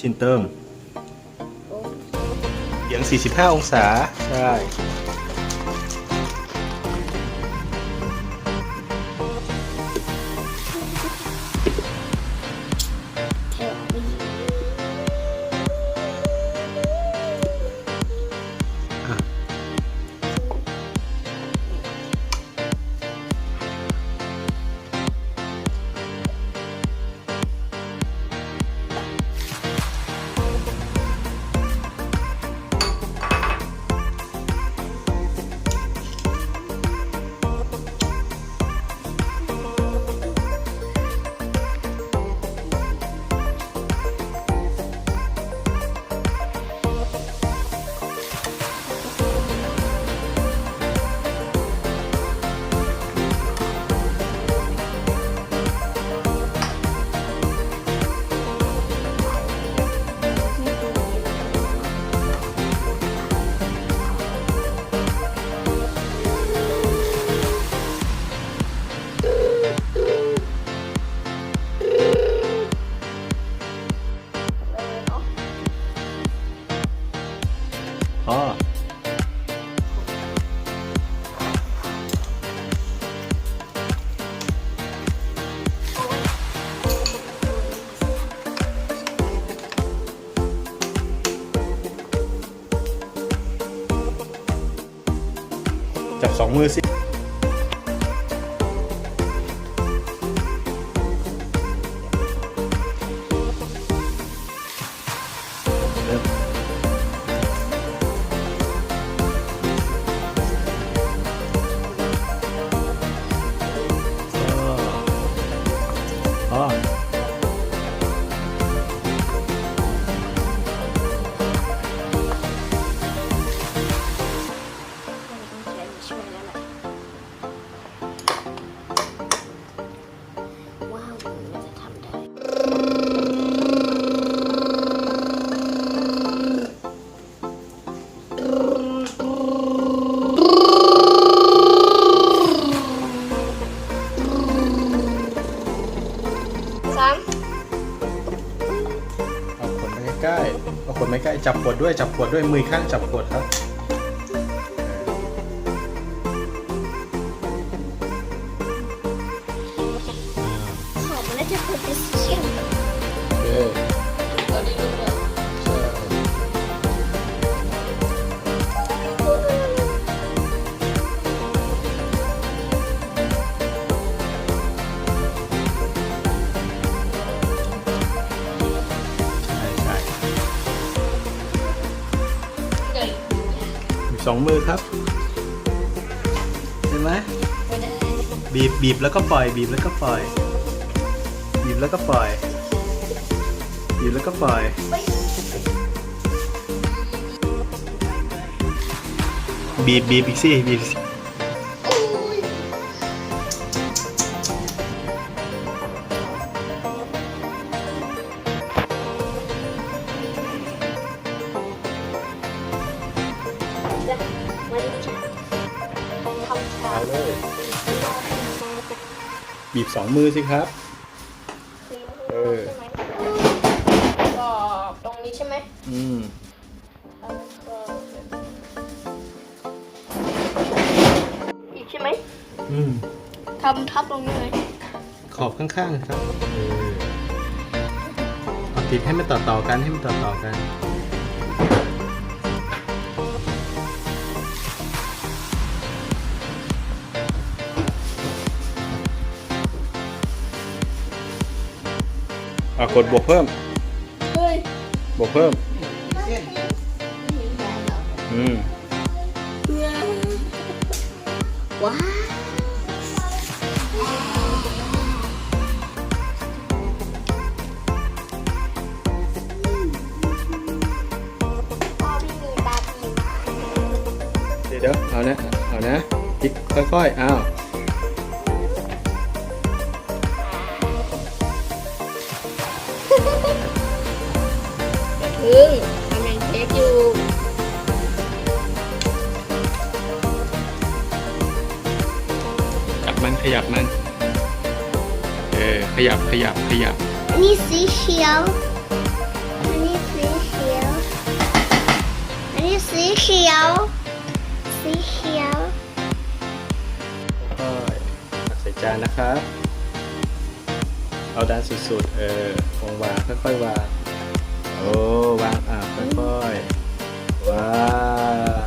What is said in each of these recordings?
ชินเติมเสียง45 องศา ใช่ เอาขวดมาใกล้จับขวดด้วยจับขวดด้วยมือข้างจับขวดครับ สองมือครับ เห็นไหมบีบบีบแล้วก็ปล่อย บีบแล้วก็ปล่อย บีบแล้วก็ปล่อย บีบแล้วก็ปล่อย บีบบีบอีกสิบีบอีกสิ บีบสองมือสิครับ เออใช่ไหมก็ตรงนี้ใช่ไหมอืมแล้วก็อีกใช่ไหมอืม ทำทับตรงนี้ไหมขอบข้างๆครับเออเอาติดให้มันต่อๆกันให้มันต่อๆกัน อะกดบวกเพิ่ม เฮ้ยบวกเพิ่มอืม ว้าวพ่อพี่มีตาดีเดี๋ยวเดี๋ยวเอานะเอานะพลิกค่อยๆอ้าว พึ่งทำยังเช็คอยู่จับมันขยับมัน เออ ขยับขยับขยับ อันนี้สีเขียวอันนี้นี้สีเขียว สีเขียว ค่อยตักใส่จานนะครับ เอาด้านสุดๆ เออวางวางค่อยๆวาง โอ้วางอะค่อยๆว้าว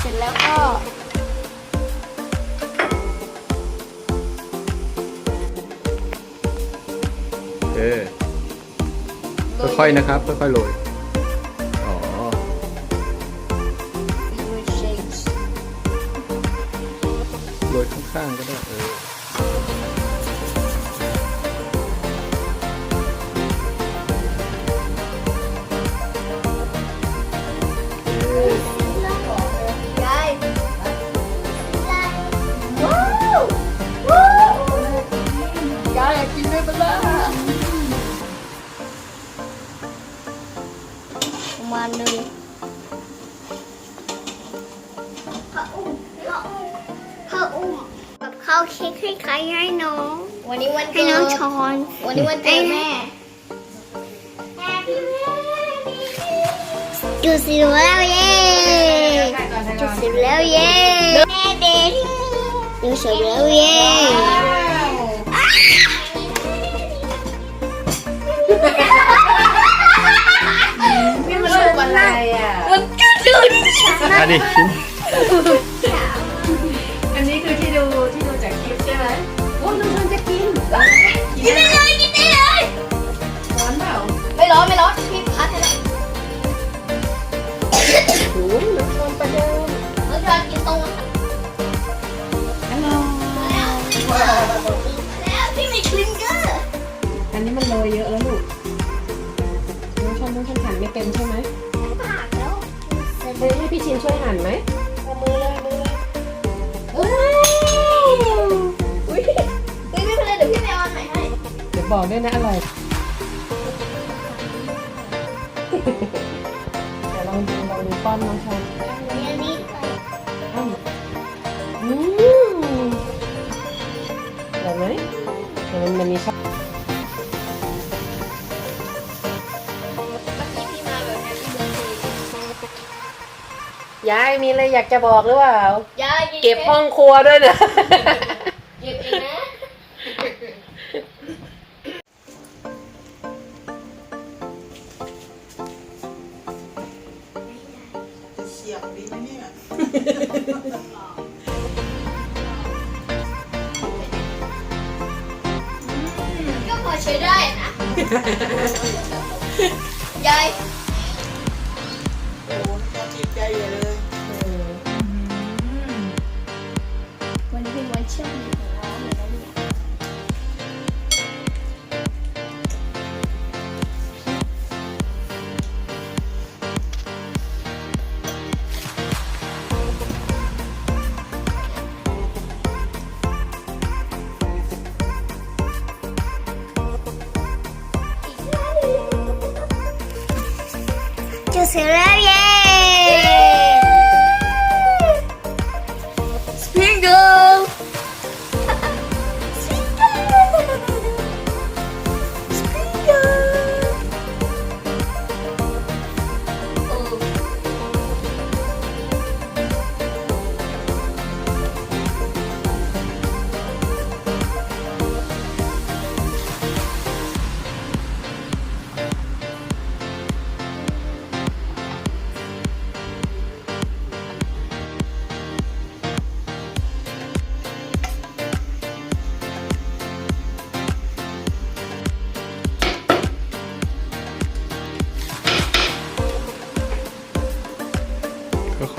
เสร็จแล้วก็เออค่อยๆนะครับค่อยๆโรยอ๋อโรยข้างๆก็ได้เออ ประมาณนึงข้าวอุ้มข้าวอุ้มข้าวอุ้มกับข้าวเค้กให้ใครให้น้อง วันนี้วันให้เกิน้องดช้อน วันนี้วันเกิดแม่ จุดสิบแล้วเย้จุดสิบแล้วเย้แม่เด็กจุดสิบแล้วเย้นี่มั นรูปอะไรอะมันจุดจุดอะดิชิ้นอันนี้คือที่ดูที่ดูจากคลิปใช่ไหมโอ้น้องชนจะกินกินได้เลยกินได้เลยร้อนเปล่าไม่ร้อนไม่ร้อนพี่พัดให้เลยโอ้ยน้องชนประเดิมเราจะกินตรงนั้นฮัลโหลแล้วพี่มีคลิงเกอร์อันนี้มันโรยเยอะ ให้ให้พี่ชินช่วยหั่นไหมเอามือเลยมือเลยเอ้ยอุ้ยไม่เป็นไรเดี๋ยวพี่ไปเอาอันใหม่ให้เดี๋ยวบอกด้วยนะอร่อยเดี๋ยวลองดูลองดูป้อนน้องชนอันนี้อ้าวอืมอร่อยไหมเดี๋ยวมันมันมีช่อง ยายมีอะไรอยากจะบอกหรือเปล่า ยายกินเก็บห้องครัวด้วยนะหยิบเองนะเฉียบดีไหมเนี่ยก็พอใช้ได้นะ ยาย โอ้โหน่าติดใจใหญ่เลย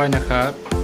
อยนะครับ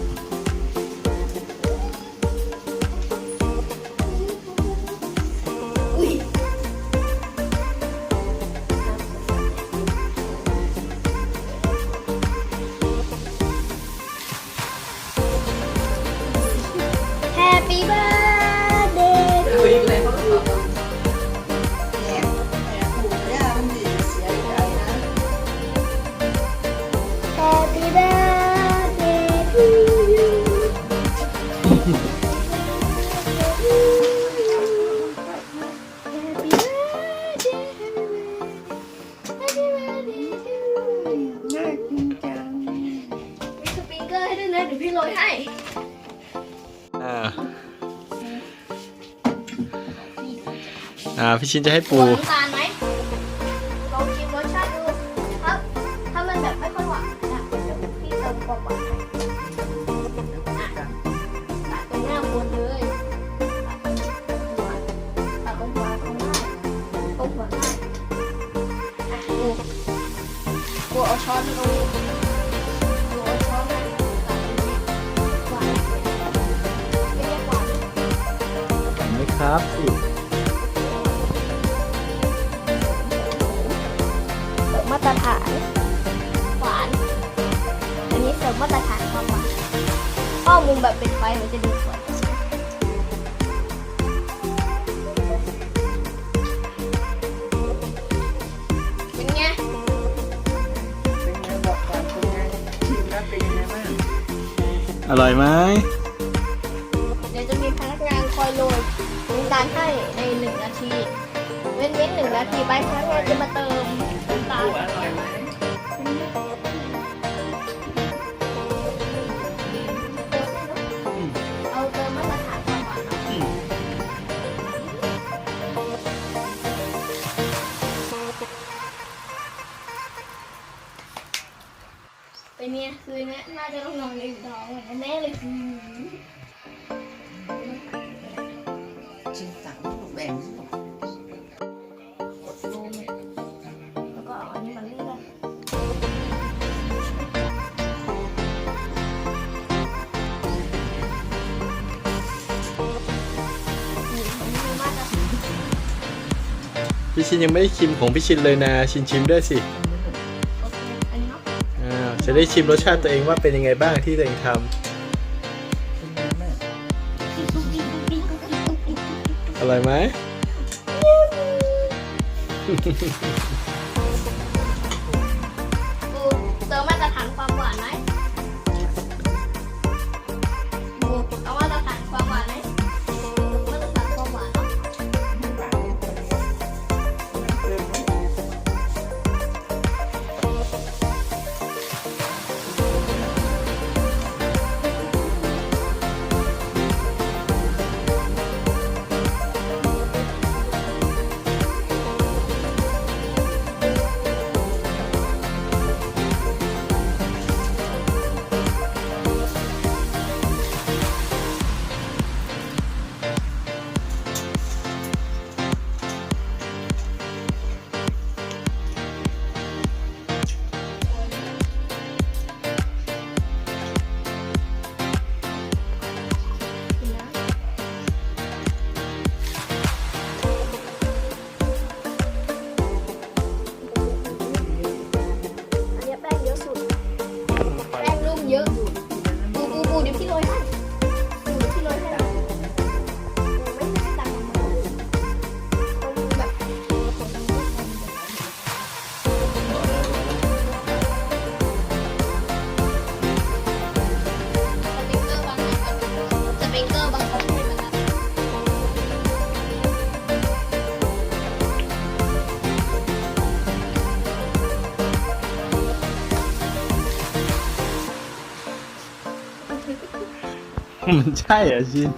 ยให้เอออ่าพี่ชินจะให้ปูลองชิมรสชาติดูครัถ้ามันแบบไม่ค่อยหวานนะเพี่เติวาหวานให้อตัดตรงหน้าคนเลยตัดตงหัวตัดตงหัวตรงหน้าตรห้าอะปูปูอาช้อนมาตรงนี้ ครับสิเสริมมาตรฐานหวาน อันนี้เสริมมาตรฐานความหวานข้อมุมแบบเป็นไฟมันจะดูสวยเป็นไงเป็นไงบอกก่อนเป็นไงชิมแล้วเป็นยังไงบ้างอร่อยไหมาลให้ในหนึ่งนาที เว้นเว้นหนึ่งนาทีไปพนักงานจะมาเติมน้ำตาล ชินยังไม่ได้ชิมของพี่ชินเลยนะ ชินชิมด้วยสิโอเคอันนี้เนาะอ่าจะได้ชิมรสชาติตัวเองว่าเป็นยังไงบ้างที่ตัวเองทำอร่อยไหม มันใช่เหรอชิน